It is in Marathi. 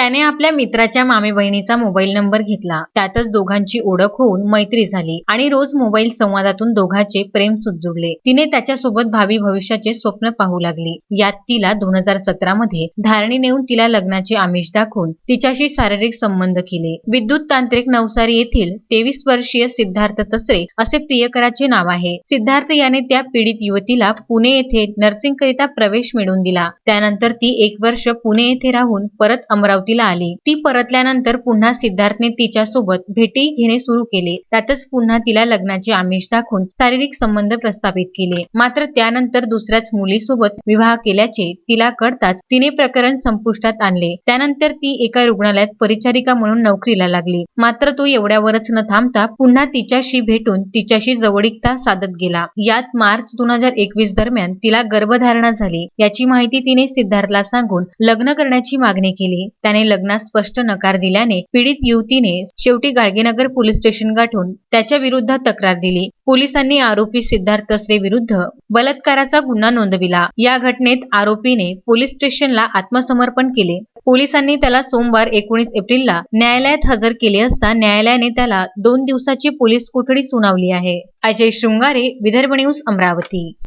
त्याने आपल्या मित्राच्या मामे बहिणीचा मोबाईल नंबर घेतला. त्यातच दोघांची ओळख होऊन मैत्री झाली आणि रोज मोबाईल संवादातून दोघांचे प्रेम सुजुडले तिने त्याच्यासोबत भावी भविष्याचे स्वप्न पाहू लागली. यात तिला दोन हजार सतरा मध्ये धारणी नेऊन तिला लग्नाचे आमिष दाखवून तिच्याशी शारीरिक संबंध केले. विद्युत तांत्रिक नवसारी येथील तेवीस वर्षीय सिद्धार्थ तसरे असे प्रियकराचे नाव आहे. सिद्धार्थ याने त्या पीडित युवतीला पुणे येथे नर्सिंग करिता प्रवेश मिळवून दिला. त्यानंतर ती एक वर्ष पुणे येथे राहून परत अमरावती अमरावतीला आली. ती परतल्यानंतर पुन्हा सिद्धार्थने तिच्या सोबत भेटी घेणे सुरू केले. त्यातच पुन्हा तिला लग्नाचे आमिष दाखवून शारीरिक संबंध प्रस्थापित केले. मात्र त्यानंतर दुसऱ्याच मुलीसोबत विवाह केल्याचे तिला कळताच तिने प्रकरण संपुष्टात आणले. त्यानंतर ती एका रुग्णालयात परिचारिका म्हणून नोकरीला लागली. मात्र तो एवढ्यावरच न थांबता पुन्हा तिच्याशी भेटून तिच्याशी जवळीकता साधत गेला. यात मार्च दोन हजार एकवीस दरम्यान तिला गर्भधारणा झाली. याची माहिती तिने सिद्धार्थला सांगून लग्न करण्याची मागणी केली. त्याने त्याने लग्नास स्पष्ट नकार दिल्याने पीडित युवतीने शेवटी गाडगेनगर पोलीस स्टेशन गाठून त्याच्या विरुद्ध तक्रार दिली. पोलिसांनी आरोपी सिद्धार्थ तसरे विरुद्ध बलात्काराचा गुन्हा नोंदविला. या घटनेत आरोपीने पोलीस स्टेशनला आत्मसमर्पण केले. पोलिसांनी त्याला सोमवार एकोणीस एप्रिलला न्यायालयात हजर केले असता न्यायालयाने त्याला दोन दिवसाची पोलीस कोठडी सुनावली आहे. अजय शृंगारे विदर्भ न्यूज अमरावती.